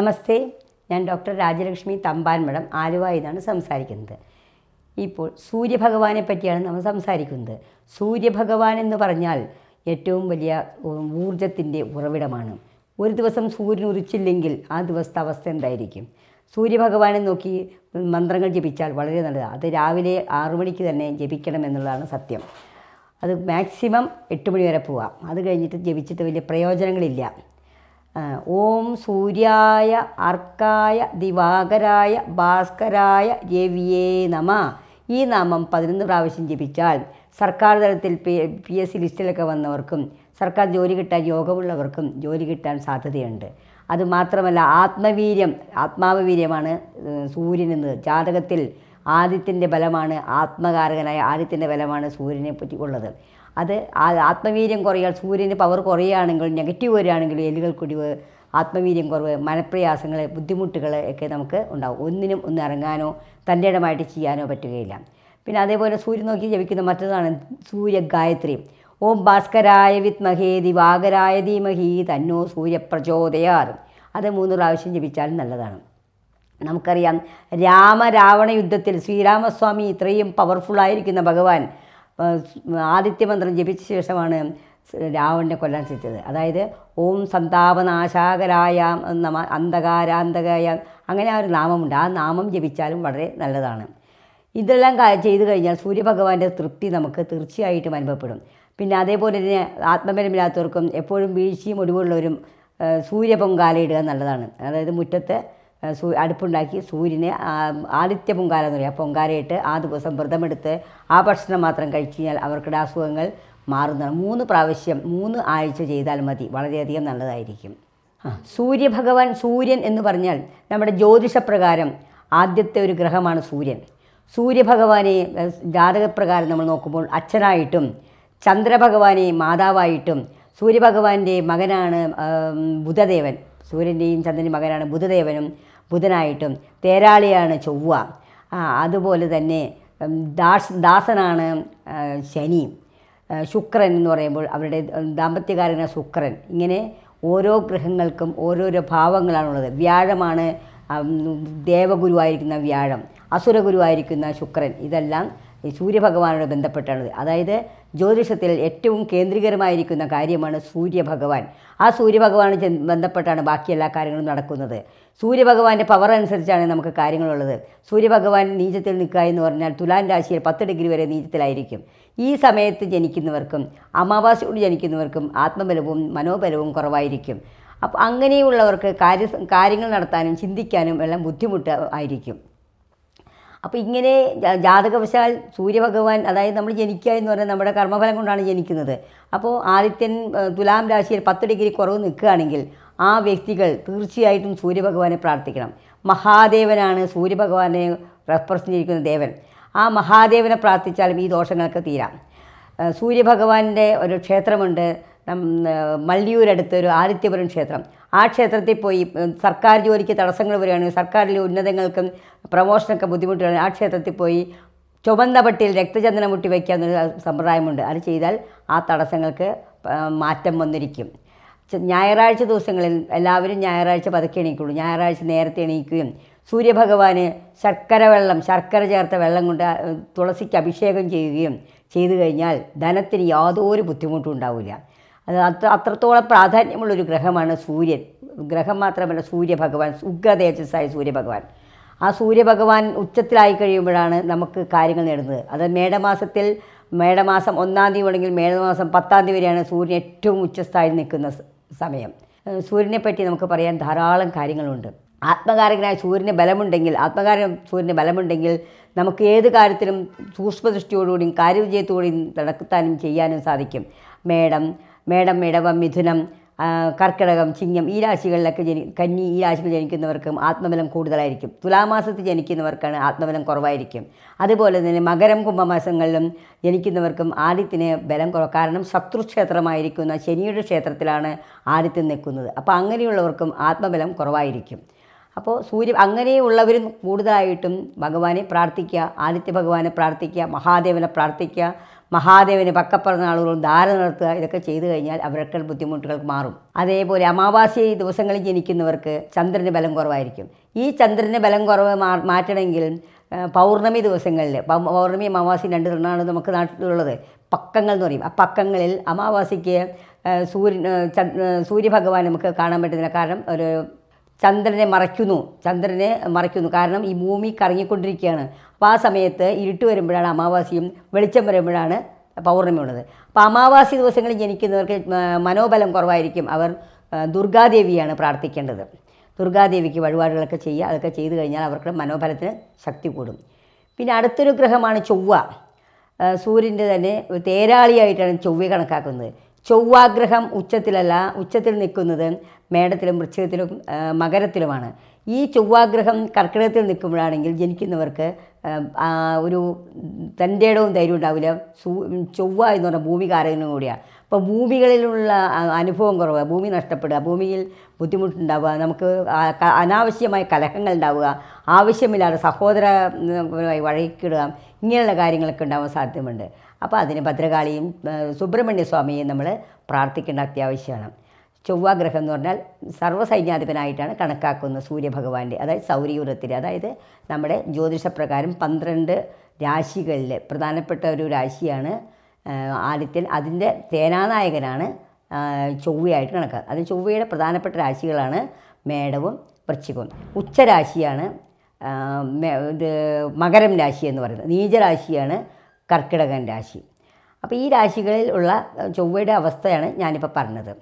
നമസ്തേ ഞാൻ ഡോക്ടർ രാജലക്ഷ്മി തമ്പാൻ മഠം ആലുവ എന്നാണ് സംസാരിക്കുന്നത്. ഇപ്പോൾ സൂര്യഭഗവാനെ പറ്റിയാണ് നമ്മൾ സംസാരിക്കുന്നത്. സൂര്യഭഗവാൻ എന്ന് പറഞ്ഞാൽ ഏറ്റവും വലിയ ഊർജത്തിന്റെ ഉറവിടമാണ്. ഒരു ദിവസം സൂര്യൻ ഉദിച്ചില്ലെങ്കിൽ ആ ദിവസത്തെ അവസ്ഥ എന്തായിരിക്കും? സൂര്യഭഗവാനെ നോക്കി മന്ത്രങ്ങൾ ജപിച്ചാൽ വളരെ നല്ലതാണ് അത് രാവിലെ ആറു മണിക്ക് തന്നെ ജപിക്കണം എന്നുള്ളതാണ് സത്യം. അത് മാക്സിമം എട്ട് മണി വരെ പോവാം. അത് കഴിഞ്ഞിട്ട് ജപിച്ചിട്ട് വലിയ പ്രയോജനങ്ങളില്ല. ഓം സൂര്യായ അർക്കായ ദിവാകരായ ഭാസ്കരായ രവിയേ നമ. ഈ നാമം പതിനൊന്ന് പ്രാവശ്യം ജപിച്ചാൽ സർക്കാർ തലത്തിൽ പി എസ് സി ലിസ്റ്റിലൊക്കെ വന്നവർക്കും സർക്കാർ ജോലി കിട്ടാൻ യോഗമുള്ളവർക്കും ജോലി കിട്ടാൻ സാധ്യതയുണ്ട്. അതുമാത്രമല്ല ആത്മവീര്യം ആത്മാവ് വീര്യമാണ് ഏഹ്, സൂര്യനെന്ന് ജാതകത്തിൽ ആദിത്യന്റെ ബലമാണ് ആത്മകാരകനായ ആദിത്യന്റെ ബലമാണ് സൂര്യനെ പറ്റി ഉള്ളത് അത് ആത്മവീര്യം കുറയാൽ സൂര്യന് പവർ കുറയുകയാണെങ്കിൽ നെഗറ്റീവ് വരികയാണെങ്കിൽ എല്ലുകൾ കുടിവ് ആത്മവീര്യം കുറവ് മനപ്രയാസങ്ങൾ ബുദ്ധിമുട്ടുകൾ ഒക്കെ നമുക്ക് ഉണ്ടാവും. ഒന്നിനും ഒന്ന് ഇറങ്ങാനോ തന്റെ ഇടമായിട്ട് ചെയ്യാനോ പറ്റുകയില്ല. പിന്നെ അതേപോലെ സൂര്യൻ നോക്കി ജപിക്കുന്ന മറ്റൊന്നാണ് സൂര്യ ഗായത്രി ഓം ഭാസ്കരായ വിത്മഹേ ദിവാകരായ ധീമഹി തന്നോ സൂര്യപ്രചോദയാർ അത് മൂന്ന് പ്രാവശ്യം ജപിച്ചാലും നല്ലതാണ്. നമുക്കറിയാം രാമരാവണ യുദ്ധത്തിൽ ശ്രീരാമസ്വാമി ഇത്രയും പവർഫുള്ളായിരിക്കുന്ന ഭഗവാൻ ആദിത്യമന്ത്രം ജപിച്ച ശേഷമാണ് രാവണനെ കൊല്ലാൻ ശ്രമിച്ചത്. അതായത് ഓം സന്താപനാശാകരായ നമ അന്ധകാരാന്തകായ അങ്ങനെ ആ ഒരു നാമമുണ്ട്. ആ നാമം ജപിച്ചാലും വളരെ നല്ലതാണ്. ഇതെല്ലാം ചെയ്തു കഴിഞ്ഞാൽ സൂര്യഭഗവാന്റെ തൃപ്തി നമുക്ക് തീർച്ചയായിട്ടും അനുഭവപ്പെടും. പിന്നെ അതേപോലെ തന്നെ ആത്മബലമില്ലാത്തവർക്കും എപ്പോഴും വീഴ്ചയും ഒടിവുള്ളവരും സൂര്യപൊങ്കാലയിടുക നല്ലതാണ്. അതായത് മുറ്റത്ത് സൂ അടുപ്പുണ്ടാക്കി സൂര്യനെ ആദിത്യ പൊങ്കാല എന്ന് പറയും. പൊങ്കാലയിട്ട് ആ ദിവസം വ്രതമെടുത്ത് ആ ഭക്ഷണം മാത്രം കഴിച്ചു കഴിഞ്ഞാൽ അവർക്കിടെ അസുഖങ്ങൾ മാറുന്നതാണ്. മൂന്ന് പ്രാവശ്യം മൂന്ന് ആഴ്ച ചെയ്താൽ മതി. വളരെയധികം നല്ലതായിരിക്കും. സൂര്യഭഗവാൻ സൂര്യൻ എന്ന് പറഞ്ഞാൽ നമ്മുടെ ജ്യോതിഷപ്രകാരം ആദ്യത്തെ ഒരു ഗ്രഹമാണ് സൂര്യൻ. സൂര്യഭഗവാനെ ജാതകപ്രകാരം നമ്മൾ നോക്കുമ്പോൾ അച്ഛനായിട്ടും ചന്ദ്രഭഗവാനെ മാതാവായിട്ടും സൂര്യഭഗവാന്റെ മകനാണ് ബുധദേവൻ. സൂര്യന്റെയും ചന്ദ്രന്റെയും മകനാണ് ബുധദേവനും. ബുധനായിട്ടും തേരാളിയാണ് ചൊവ്വ. അതുപോലെ തന്നെ ദാസ് ദാസനാണ് ശനി. ശുക്രൻ എന്ന് പറയുമ്പോൾ അവരുടെ ദാമ്പത്യകാരനായ ശുക്രൻ. ഇങ്ങനെ ഓരോ ഗ്രഹങ്ങൾക്കും ഓരോരോ ഭാവങ്ങളാണുള്ളത്. വ്യാഴമാണ് ദേവഗുരുവായിരിക്കുന്ന വ്യാഴം അസുരഗുരുവായിരിക്കുന്ന ശുക്രൻ. ഇതെല്ലാം ഈ സൂര്യഭഗവാനോട് ബന്ധപ്പെട്ടാണ് അതായത് ജ്യോതിഷത്തിൽ ഏറ്റവും കേന്ദ്രീകരമായിരിക്കുന്ന കാര്യമാണ് സൂര്യഭഗവാൻ. ആ സൂര്യഭഗവാന് ബന്ധപ്പെട്ടാണ് ബാക്കി എല്ലാ കാര്യങ്ങളും നടക്കുന്നത്. സൂര്യഭഗവാന്റെ പവർ അനുസരിച്ചാണ് നമുക്ക് കാര്യങ്ങളുള്ളത്. സൂര്യഭഗവാൻ നീചത്തിൽ നിൽക്കുക എന്ന് പറഞ്ഞാൽ തുലാൻ രാശിയിൽ പത്ത് ഡിഗ്രി വരെ നീചത്തിലായിരിക്കും. ഈ സമയത്ത് ജനിക്കുന്നവർക്കും അമാവാസിയോട് ജനിക്കുന്നവർക്കും ആത്മബലവും മനോബലവും കുറവായിരിക്കും. അപ്പോൾ അങ്ങനെയുള്ളവർക്ക് കാര്യ കാര്യങ്ങൾ നടത്താനും ചിന്തിക്കാനും എല്ലാം ബുദ്ധിമുട്ട് ആയിരിക്കും. അപ്പോൾ ഇങ്ങനെ ജാതകവശാൽ സൂര്യഭഗവാൻ അതായത് നമ്മൾ ജനിക്കുക എന്ന് പറഞ്ഞാൽ നമ്മുടെ കർമ്മഫലം കൊണ്ടാണ് ജനിക്കുന്നത്. അപ്പോൾ ആദിത്യൻ തുലാം രാശിയിൽ പത്ത് ഡിഗ്രി കുറവ് നിൽക്കുകയാണെങ്കിൽ ആ വ്യക്തികൾ തീർച്ചയായിട്ടും സൂര്യഭഗവാനെ പ്രാർത്ഥിക്കണം. മഹാദേവനാണ് സൂര്യഭഗവാനെ റെപ്രസെന്റ് ചെയ്തിരിക്കുന്ന ദേവൻ. ആ മഹാദേവനെ പ്രാർത്ഥിച്ചാലും ഈ ദോഷങ്ങൾക്ക് തീരാം. സൂര്യഭഗവാന്റെ ഒരു ക്ഷേത്രമുണ്ട്. നം- ഏഹ്, മള്ളിയൂരടുത്ത് ഒരു ആദിത്യപുരം ക്ഷേത്രം. ആ ക്ഷേത്രത്തിൽ പോയി സർക്കാർ ജോലിക്ക് തടസ്സങ്ങൾ വരികയാണെങ്കിൽ സർക്കാരിലെ ഉന്നതങ്ങൾക്കും പ്രമോഷനൊക്കെ ബുദ്ധിമുട്ടുകയാണ് ആ ക്ഷേത്രത്തിൽ പോയി ചുവന്ന പട്ടിയിൽ രക്തചന്ദനം മുട്ടി വയ്ക്കുക എന്നൊരു സമ്പ്രദായമുണ്ട്. അത് ചെയ്താൽ ആ തടസ്സങ്ങൾക്ക് മാറ്റം വന്നിരിക്കും. ഞായറാഴ്ച ദിവസങ്ങളിൽ എല്ലാവരും ഞായറാഴ്ച പതുക്കെ എണീക്കുള്ളൂ. ഞായറാഴ്ച നേരത്തെ എണീക്കുകയും സൂര്യഭഗവാന് ശർക്കര വെള്ളം ശർക്കര ചേർത്ത വെള്ളം കൊണ്ട് തുളസിക്ക് അഭിഷേകം ചെയ്യുകയും ചെയ്തു കഴിഞ്ഞാൽ ധനത്തിന് യാതൊരു ബുദ്ധിമുട്ടും ഉണ്ടാവില്ല. അത് അത്ര അത്രത്തോളം പ്രാധാന്യമുള്ളൊരു ഗ്രഹമാണ് സൂര്യൻ. ഗ്രഹം മാത്രമല്ല സൂര്യഭഗവാൻ ഉഗ്രതേജസ്സായ സൂര്യഭഗവാൻ. ആ സൂര്യഭഗവാൻ ഉച്ചത്തിലായി കഴിയുമ്പോഴാണ് നമുക്ക് കാര്യങ്ങൾ നേടുന്നത്. അത് മേടമാസത്തിൽ മേടമാസം ഒന്നാം തീയതി ഉണ്ടെങ്കിൽ മേടമാസം പത്താം തീയതി വരെയാണ് സൂര്യൻ ഏറ്റവും ഉച്ചസ്ഥായി നിൽക്കുന്ന സമയം. സൂര്യനെപ്പറ്റി സൂര്യനെ പറ്റി നമുക്ക് പറയാൻ ധാരാളം കാര്യങ്ങളുണ്ട്. ആത്മകാരകനായ സൂര്യന് ബലമുണ്ടെങ്കിൽ ആത്മകാരൻ സൂര്യന് ബലമുണ്ടെങ്കിൽ നമുക്ക് ഏത് കാര്യത്തിലും സൂക്ഷ്മദൃഷ്ടിയോടുകൂടിയും കാര്യവിജയത്തോടുകൂടിയും നടത്താനും ചെയ്യാനും സാധിക്കും. മേടം മേടം മേടവം മിഥുനം കർക്കിടകം ചിങ്ങം ഈ രാശികളിലൊക്കെ ജനി കന്നി ഈ രാശികൾ ജനിക്കുന്നവർക്കും ആത്മബലം കൂടുതലായിരിക്കും. തുലാമാസത്തിൽ ജനിക്കുന്നവർക്കാണ് ആത്മബലം കുറവായിരിക്കും. അതുപോലെ തന്നെ മകരം കുംഭമാസങ്ങളിലും ജനിക്കുന്നവർക്കും ആദ്യത്തിന് ബലം കുറവ് കാരണം ശത്രുക്ഷേത്രമായിരിക്കുന്ന ശനിയുടെ ക്ഷേത്രത്തിലാണ് ആദ്യത്തിൽ നിൽക്കുന്നത്. അപ്പോൾ അങ്ങനെയുള്ളവർക്കും ആത്മബലം കുറവായിരിക്കും. അപ്പോൾ സൂര്യ അങ്ങനെയുള്ളവരും കൂടുതലായിട്ടും ഭഗവാനെ പ്രാർത്ഥിക്കുക ആദിത്യ ഭഗവാനെ പ്രാർത്ഥിക്കുക മഹാദേവനെ പ്രാർത്ഥിക്കുക മഹാദേവന് പക്കപ്പിറന്നാളുകളും ധാര നടത്തുക ഇതൊക്കെ ചെയ്തു കഴിഞ്ഞാൽ അവരൊക്കെ ബുദ്ധിമുട്ടുകൾ മാറും. അതേപോലെ അമാവാസി ദിവസങ്ങളിൽ ജനിക്കുന്നവർക്ക് ചന്ദ്രന് ബലം കുറവായിരിക്കും. ഈ ചന്ദ്രന് ബലം കുറവ് മാറ്റണമെങ്കിൽ പൗർണമി ദിവസങ്ങളിൽ പൗർണമി അമാവാസി രണ്ട് തിരുനാണ് നമുക്ക് നാട്ടിലുള്ളത്. പക്കങ്ങൾ എന്ന് പറയും. ആ പക്കങ്ങളിൽ അമാവാസിക്ക് ആ, സൂര്യഭഗവാൻ നമുക്ക് കാണാൻ പറ്റുന്നില്ല കാരണം ഒരു ചന്ദ്രനെ മറയ്ക്കുന്നു. ചന്ദ്രനെ മറയ്ക്കുന്നു. കാരണം ഈ ഭൂമി കറങ്ങിക്കൊണ്ടിരിക്കുകയാണ്. അപ്പോൾ ആ സമയത്ത് ഇരുട്ട് വരുമ്പോഴാണ് അമാവാസിയും വെളിച്ചം വരുമ്പോഴാണ് പൗർണമി ഉള്ളത്. അപ്പോൾ അമാവാസി ദിവസങ്ങളിൽ ജനിക്കുന്നവർക്ക് മനോബലം കുറവായിരിക്കും. അവർ ദുർഗാദേവിയാണ് പ്രാർത്ഥിക്കേണ്ടത്. ദുർഗാദേവിക്ക് വഴിപാടുകളൊക്കെ ചെയ്യുക അതൊക്കെ ചെയ്തു കഴിഞ്ഞാൽ അവർക്ക് മനോബലത്തിന് ശക്തി കൂടും. പിന്നെ അടുത്തൊരു ഗ്രഹമാണ് ചൊവ്വ. സൂര്യന്റെ തന്നെ തേരാളിയായിട്ടാണ് ചൊവ്വ കണക്കാക്കുന്നത്. ചൊവ്വാഗ്രഹം ഉച്ചത്തിലല്ല ഉച്ചത്തിൽ നിൽക്കുന്നത് മേടത്തിലും വൃശ്ചികത്തിലും മകരത്തിലുമാണ്. ഈ ചൊവ്വാഗ്രഹം കർക്കിടകത്തിൽ നിൽക്കുമ്പോഴാണെങ്കിൽ ജനിക്കുന്നവർക്ക് ഒരു തന്റെ ഇടവും ധൈര്യം ഉണ്ടാവില്ല ചൊവ്വ എന്ന് പറഞ്ഞാൽ ഭൂമികാരകനും കൂടിയാണ് അപ്പോൾ ഭൂമികളിലുള്ള അനുഭവം കുറവ്. ഭൂമി നഷ്ടപ്പെടുക ഭൂമിയിൽ ബുദ്ധിമുട്ടുണ്ടാവുക നമുക്ക് അനാവശ്യമായ കലഹങ്ങൾ ഉണ്ടാവുക ആവശ്യമില്ലാതെ സഹോദര വഴക്കിടുക ഇങ്ങനെയുള്ള കാര്യങ്ങളൊക്കെ ഉണ്ടാവാൻ സാധ്യതയുണ്ട്. അപ്പോൾ അതിന് ഭദ്രകാളിയും സുബ്രഹ്മണ്യ സ്വാമിയും നമ്മൾ പ്രാർത്ഥിക്കേണ്ട അത്യാവശ്യമാണ്. ചൊവ്വാഗ്രഹം എന്ന് പറഞ്ഞാൽ സർവസൈന്യാധിപനായിട്ടാണ് കണക്കാക്കുന്നത് സൂര്യഭഗവാന്റെ അതായത് സൗരയൂഥത്തിൽ അതായത് നമ്മുടെ ജ്യോതിഷപ്രകാരം പന്ത്രണ്ട് രാശികളിൽ പ്രധാനപ്പെട്ട ഒരു രാശിയാണ് ആദിത്യൻ അതിന്റെ സേനാനായകനാണ് ചൊവ്വയായിട്ട് കണക്കാക്കുക അത് ചൊവ്വയുടെ പ്രധാനപ്പെട്ട രാശികളാണ് മേടവും വൃശ്ചികവും. ഉച്ചരാശിയാണ് ഇത് മകരം രാശി എന്ന് പറയുന്നത്. നീചരാശിയാണ് കർക്കിടകൻ രാശി. അപ്പോൾ ഈ രാശികളിൽ ഉള്ള ചൊവ്വയുടെ അവസ്ഥയാണ് ഞാനിപ്പോൾ പറഞ്ഞത്.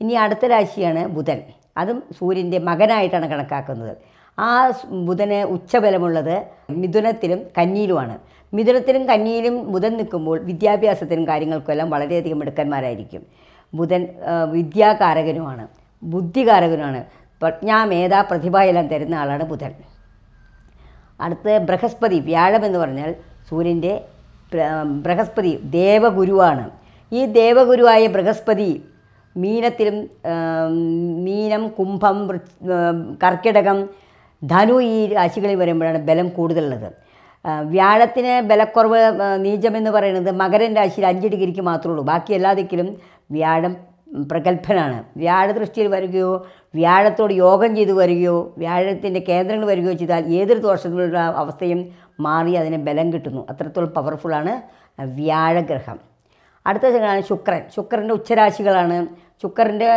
ഇനി അടുത്ത രാശിയാണ് ബുധൻ. അതും സൂര്യന്റെ മകനായിട്ടാണ് കണക്കാക്കുന്നത്. ആ ബുധന് ഉച്ചബലമുള്ളത് മിഥുനത്തിലും കന്നിയിലുമാണ്. മിഥുനത്തിലും കന്നിയിലും ബുധൻ നിൽക്കുമ്പോൾ വിദ്യാഭ്യാസത്തിനും കാര്യങ്ങൾക്കെല്ലാം വളരെയധികം മിടുക്കന്മാരായിരിക്കും. ബുധൻ വിദ്യാകാരകനുമാണ് ബുദ്ധികാരകനുമാണ്. പ്രജ്ഞാ മേധ പ്രതിഭ എല്ലാം തരുന്ന ആളാണ് ബുധൻ. അടുത്ത് ബൃഹസ്പതി വ്യാഴം എന്ന് പറഞ്ഞാൽ സൂര്യന്റെ ബൃഹസ്പതി ദേവഗുരുവാണ്. ഈ ദേവഗുരുവായ ബൃഹസ്പതി മീനത്തിലും മീനം കുംഭം കർക്കിടകം ധനു ഈ രാശികളിൽ വരുമ്പോഴാണ് ബലം കൂടുതലുള്ളത്. വ്യാഴത്തിന് ബലക്കുറവ് നീചമെന്ന് പറയുന്നത് മകരൻ രാശിയിൽ അഞ്ച് ഡിഗ്രിക്ക് മാത്രമേ ഉള്ളൂ. ബാക്കി എല്ലാ ദിക്കിലും വ്യാഴം പ്രഗത്ഭനാണ്. വ്യാഴദൃഷ്ടിയിൽ വരികയോ വ്യാഴത്തോട് യോഗം ചെയ്തു വരികയോ വ്യാഴത്തിന്റെ കേന്ദ്രങ്ങൾ വരികയോ ചെയ്താൽ ഏതൊരു ദോഷങ്ങളുടെ അവസ്ഥയും മാറി അതിന് ബലം കിട്ടുന്നു. അത്രത്തോളം പവർഫുള്ളാണ് വ്യാഴഗ്രഹം. അടുത്ത ഗ്രഹമാണ് ശുക്രൻ. ശുക്രന്റെ ഉച്ചരാശികളാണ്. ശുക്രന്റെ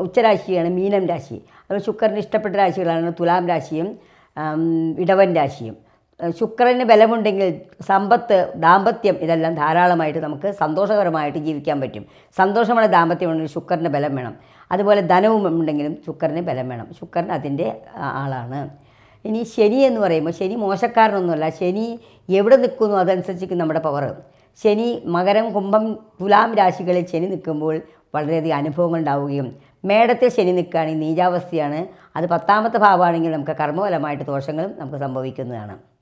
ഉച്ചരാശിയാണ് മീനം രാശി. അതുപോലെ ശുക്രന്റെ ഇഷ്ടപ്പെട്ട രാശികളാണ് തുലാം രാശിയും ഇടവൻ രാശിയും. ശുക്രന് ബലമുണ്ടെങ്കിൽ സമ്പത്ത് ദാമ്പത്യം ഇതെല്ലാം ധാരാളമായിട്ട് നമുക്ക് സന്തോഷകരമായിട്ട് ജീവിക്കാൻ പറ്റും. സന്തോഷമുള്ള ദാമ്പത്യമുണ്ടെങ്കിൽ ശുക്രന് ബലം വേണം. അതുപോലെ ധനവും ഉണ്ടെങ്കിലും ശുക്രന് ബലം വേണം. ശുക്രൻ അതിന്റെ ആളാണ്. ഇനി ശനി എന്ന് പറയുമ്പോൾ ശനി മോശക്കാരനൊന്നുമല്ല. ശനി എവിടെ നിൽക്കുന്നു അതനുസരിച്ചിരിക്കും നമ്മുടെ പവർ ശനി മകരം കുംഭം തുലാം രാശികളിൽ ശനി നിൽക്കുമ്പോൾ വളരെയധികം അനുഭവങ്ങൾ ഉണ്ടാവുകയും മേടത്തിൽ ശനി നിൽക്കുകയാണെങ്കിൽ നീചാവസ്ഥയാണ്. അത് പത്താമത്തെ ഭാവമാണെങ്കിൽ നമുക്ക് കർമ്മഫലമായിട്ട് ദോഷങ്ങളും നമുക്ക് സംഭവിക്കുന്നതാണ്.